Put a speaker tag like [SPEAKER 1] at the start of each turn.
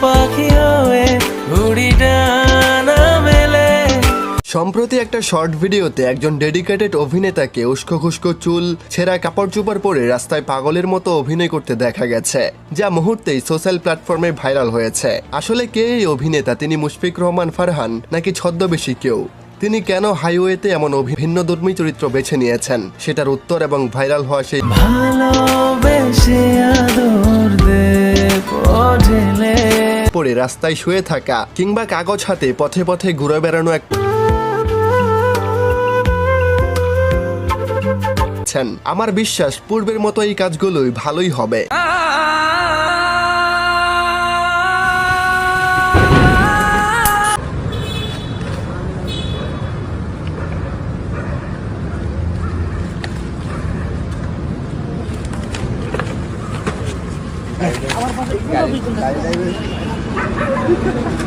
[SPEAKER 1] পাখি হয়ে উড়ি ডানা মেলে।
[SPEAKER 2] সম্প্রতি একটা শর্ট ভিডিওতে একজন ডেডিকেটেড অভিনেতাকে উস্কো খুস্কো চুল ছেঁড়া কাপড় চোপড় পরে রাস্তায় পাগলের মতো অভিনয় করতে দেখা গেছে যা মুহূর্তেই সোশ্যাল প্ল্যাটফর্মে ভাইরাল হয়েছে। আসলে কে এই অভিনেতা? তিনি মুশফিক রহমান ফারহান নাকি ছদ্মবেশী কেউ? তিনি কেন হাইওয়েতে এমন ভিন্ন ধর্মী চরিত্র বেছে নিয়েছেন? সেটার উত্তর এবং ভাইরাল হওয়া সেই
[SPEAKER 1] ভালোবেসে আদর
[SPEAKER 2] পরে রাস্তায় শুয়ে থাকা কিংবা কাগজ হাতে পথে পথে ঘুরে বেড়ানো এক। আমার বিশ্বাস পূর্বের মতো এই কাজগুলোই ভালোই হবে Ha, ha, ha, ha.